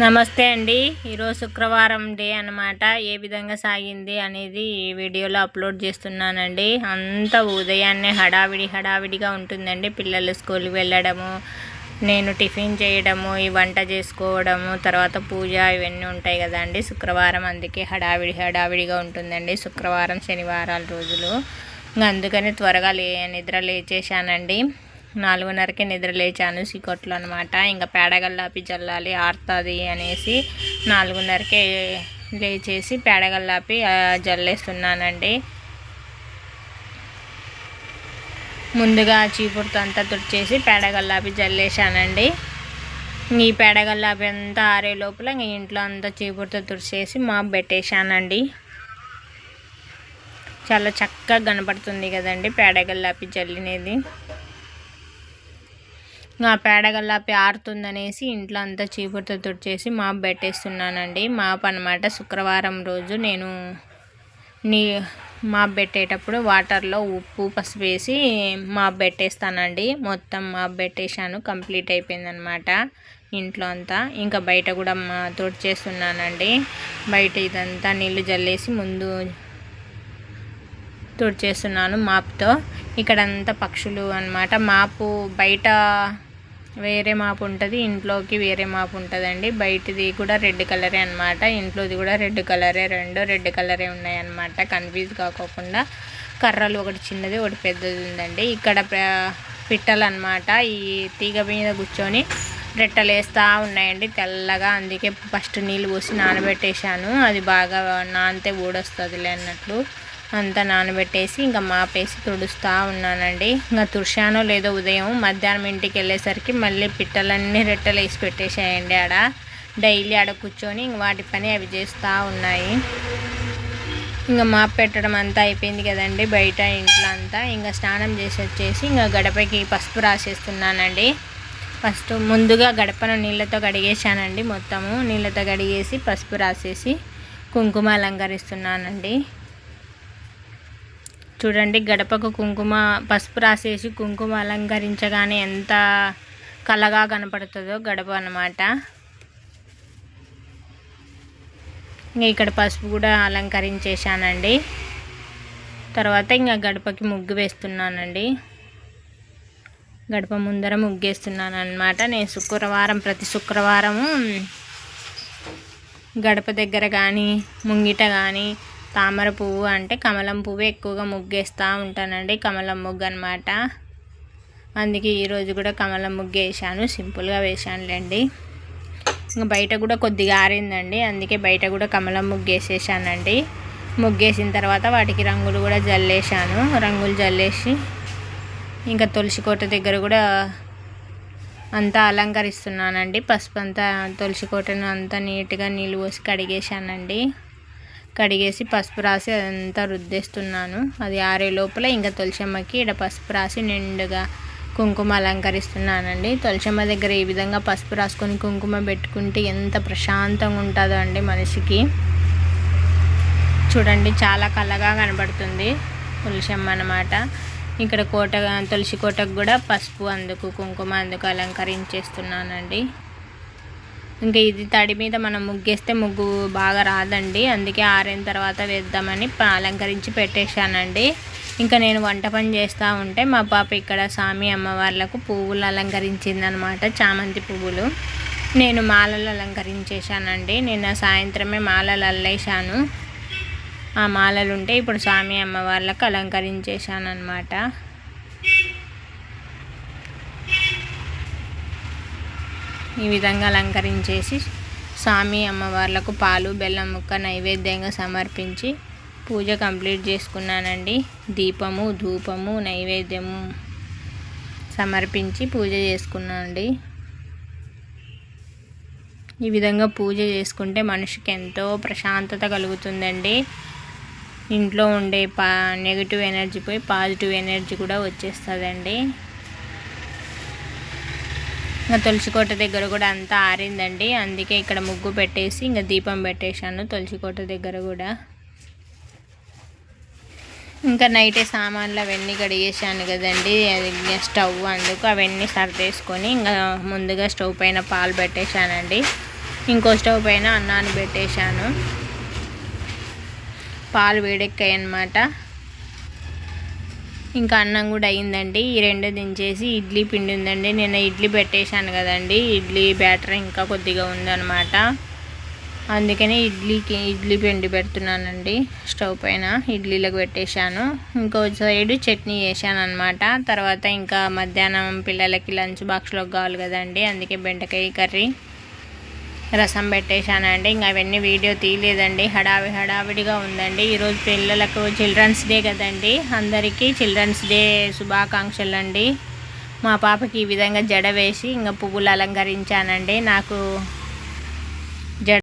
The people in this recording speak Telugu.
నమస్తే అండి. ఈరోజు శుక్రవారం డే అనమాట ఏ విధంగా సాగింది అనేది ఈ వీడియోలో అప్లోడ్ చేస్తున్నానండి. అంత ఉదయాన్నే హడావిడి హడావిడిగా ఉంటుందండి. పిల్లలు స్కూల్కి వెళ్ళడము నేను టిఫిన్ చేయడము ఈ వంట చేసుకోవడము తర్వాత పూజ ఇవన్నీ ఉంటాయి కదండి శుక్రవారం అందుకే హడావిడి హడావిడిగా ఉంటుందండి. శుక్రవారం శనివారాల రోజులు. ఇంకా అందుకని త్వరగా లే నిద్ర లేచేశానండి. నాలుగున్నరకే నిద్ర లేచాను సికొట్లు అనమాట ఇంకా పేడగల్లాపి జల్లాలి ఆరుతుంది అనేసి నాలుగున్నరకే లేచేసి పేడగల్లాపి జల్లేస్తున్నానండి. ముందుగా చీపురుతో అంతా తుడిచేసి పేడగల్లాపి జల్లేసానండి ఈ పేడగల్లాపి అంతా ఆరే లోపల ఇంక ఇంట్లో అంతా చీపురుతో తుడిచేసి మాప్ పెట్టేశానండి. చాలా చక్కగా కనపడుతుంది కదండి పేడగల్లాపి జల్లినేది. ఆ పేడగల్లాపి ఆరుతుందనేసి ఇంట్లో అంతా చీపురుతో తుడిచేసి మాప్ పెట్టేస్తున్నానండి. మాప్ అనమాట శుక్రవారం రోజు నేను నీ మాప్ పెట్టేటప్పుడు వాటర్లో ఉప్పు పసుపు వేసి మాప్ పెట్టేస్తానండి. మొత్తం మాప్ పెట్టేశాను కంప్లీట్ అయిపోయిందనమాట ఇంట్లో అంతా. ఇంకా బయట కూడా మా తుడిచేస్తున్నానండి. బయట ఇదంతా నీళ్ళు జల్లేసి ముందు తుడిచేస్తున్నాను మాప్తో. ఇక్కడంతా పక్షులు అనమాట మాపు బయట వేరే మాపు ఉంటుంది ఇంట్లోకి వేరే మాపు ఉంటుందండి. బయటది కూడా రెడ్ కలరే అనమాట ఇంట్లోది కూడా రెడ్ కలరే రెండు రెడ్ కలరే ఉన్నాయన్నమాట. కన్ఫ్యూజ్ కాకోకుండా కర్రలు ఒకటి చిన్నది ఒకటి పెద్దది ఉందండి. ఇక్కడ పిట్టలు అనమాట ఈ తీగ మీద కూర్చొని రెట్టలు వేస్తూ ఉన్నాయండి. తెల్లగా అందుకే ఫస్ట్ నీళ్ళు పోసి నానబెట్టేశాను. అది బాగా నానితే ఊడొస్తుంది అన్నట్లు. అంతా నానబెట్టేసి ఇంకా మాపేసి తుడుస్తూ ఉన్నానండి. ఇంకా తుడిచానో లేదో ఉదయం మధ్యాహ్నం ఇంటికి వెళ్ళేసరికి మళ్ళీ పిట్టలన్నీ రెట్టలు వేసి పెట్టేసాయండి ఆడ. డైలీ ఆడ కూర్చొని ఇంక వాటి పని అవి చేస్తూ ఉన్నాయి. ఇంకా మాప్ పెట్టడం అంతా అయిపోయింది కదండి బయట ఇంట్లో అంతా. ఇంకా స్నానం చేసి వచ్చేసి ఇంకా గడపకి పసుపు రాసేస్తున్నానండి. ఫస్ట్ ముందుగా గడపను నీళ్ళతో కడిగేసానండి మొత్తము. నీళ్ళతో కడిగేసి పసుపు రాసేసి కుంకుమ అలంకరిస్తున్నానండి. చూడండి గడపకు కుంకుమ పసుపు రాసేసి కుంకుమ అలంకరించగానే ఎంత కలగా కనపడుతుందో గడప అనమాట ఇంకా ఇక్కడ పసుపు కూడా అలంకరించేశానండి. తర్వాత ఇంకా గడపకి ముగ్గు వేస్తున్నానండి. గడప ముందర ముగ్గేస్తున్నాను అనమాట నేను శుక్రవారం ప్రతి శుక్రవారము గడప దగ్గర కానీ ముంగిట కానీ తామర పువ్వు అంటే కమలం పువ్వు ఎక్కువగా ముగ్గేస్తూ ఉంటానండి కమలం ముగ్గు అనమాట అందుకే ఈరోజు కూడా కమలం ముగ్గు వేసాను సింపుల్గా వేసానులేండి ఇంకా బయట కూడా కొద్దిగా ఆరిందండి అందుకే బయట కూడా కమలం ముగ్గు వేసేసానండి ముగ్గేసిన తర్వాత వాటికి రంగులు కూడా జల్లేసాను రంగులు జల్లేసి ఇంకా తులసి కోట దగ్గర కూడా అంతా అలంకరిస్తున్నానండి. పసుపు అంతా తులసి కోటను అంతా నీట్గా నీళ్ళు పోసి కడిగేసానండి కడిగేసి పసుపు రాసి అదంతా రుద్దేస్తున్నాను. అది ఆరే లోపల ఇంకా తులసమ్మకి ఇక్కడ పసుపు రాసి నిండుగా కుంకుమ అలంకరిస్తున్నానండి. తులసమ్మ దగ్గర ఈ విధంగా పసుపు రాసుకొని కుంకుమ పెట్టుకుంటే ఎంత ప్రశాంతంగా ఉంటుందో అండి మనిషికి. చూడండి చాలా కళ్ళగా కనబడుతుంది తులసమ్మ అనమాట ఇక్కడ కోట తులసి కోటకు కూడా పసుపు అందుకు కుంకుమ అందుకు అలంకరించేస్తున్నానండి. ఇంకా ఇది తడి మీద మనం ముగ్గేస్తే ముగ్గు బాగా రాదండి. అందుకే ఆరిన తర్వాత వేద్దామని అలంకరించి పెట్టేశానండి. ఇంకా నేను వంట పని చేస్తూ ఉంటే మా పాప ఇక్కడ స్వామి అమ్మవార్లకు పువ్వులు అలంకరించిందనమాట చామంతి పువ్వులు. నేను మాలలు అలంకరించేశానండి. నిన్న సాయంత్రమే మాలలు అల్లేశాను. ఆ మాలలు ఉంటే ఇప్పుడు స్వామి అమ్మవార్లకు అలంకరించేశాను అనమాట ఈ విధంగా అలంకరించేసి స్వామి అమ్మవార్లకు పాలు బెల్లం ముక్క నైవేద్యంగా సమర్పించి పూజ కంప్లీట్ చేసుకున్నానండి. దీపము ధూపము నైవేద్యము సమర్పించి పూజ చేసుకున్నానండి. ఈ విధంగా పూజ చేసుకుంటే మనిషికి ఎంతో ప్రశాంతత కలుగుతుందండి. ఇంట్లో ఉండే పా నెగిటివ్ ఎనర్జీ పోయి పాజిటివ్ ఎనర్జీ కూడా వచ్చేస్తుందండి. ఇంకా తులసికోట దగ్గర కూడా అంతా ఆరిందండి. అందుకే ఇక్కడ ముగ్గు పెట్టేసి ఇంకా దీపం పెట్టేశాను తులసికోట దగ్గర కూడా. ఇంకా నైటే సామాన్లు అవన్నీ కడిగేసాను కదండి. అది స్టవ్ అందుకు అవన్నీ సర్దేసుకొని ఇంకా ముందుగా స్టవ్ పైన పాలు పెట్టేశానండి. ఇంకో స్టవ్ పైన అన్నాన్ని పెట్టేశాను. పాలు వేడెక్కాయి అన్నమాట ఇంకా అన్నం కూడా అయిందండి. ఈ రెండు దించేసి ఇడ్లీ పిండి ఉందండి. నేను ఇడ్లీ పెట్టేశాను కదండి. ఇడ్లీ బ్యాటర్ ఇంకా కొద్దిగా ఉందన్నమాట. అందుకనే ఇడ్లీకి ఇడ్లీ పిండి పెడుతున్నానండి స్టవ్ పైన. ఇడ్లీలకు పెట్టేశాను. ఇంకో సైడ్ చట్నీ చేశాను అనమాట తర్వాత ఇంకా మధ్యాహ్నం పిల్లలకి లంచ్ బాక్స్లోకి కావాలి కదండి. అందుకే బెండకాయ కర్రీ. రసం పెట్టేశానండి. ఇంకా అవన్నీ వీడియో తీయలేదండి. హడావి హడావిడిగా ఉందండి. ఈరోజు పిల్లలకు చిల్డ్రన్స్ డే కదండి. అందరికీ చిల్డ్రన్స్ డే శుభాకాంక్షలు అండి మా పాపకి ఈ విధంగా జడ వేసి ఇంకా పువ్వులు అలంకరించానండి. నాకు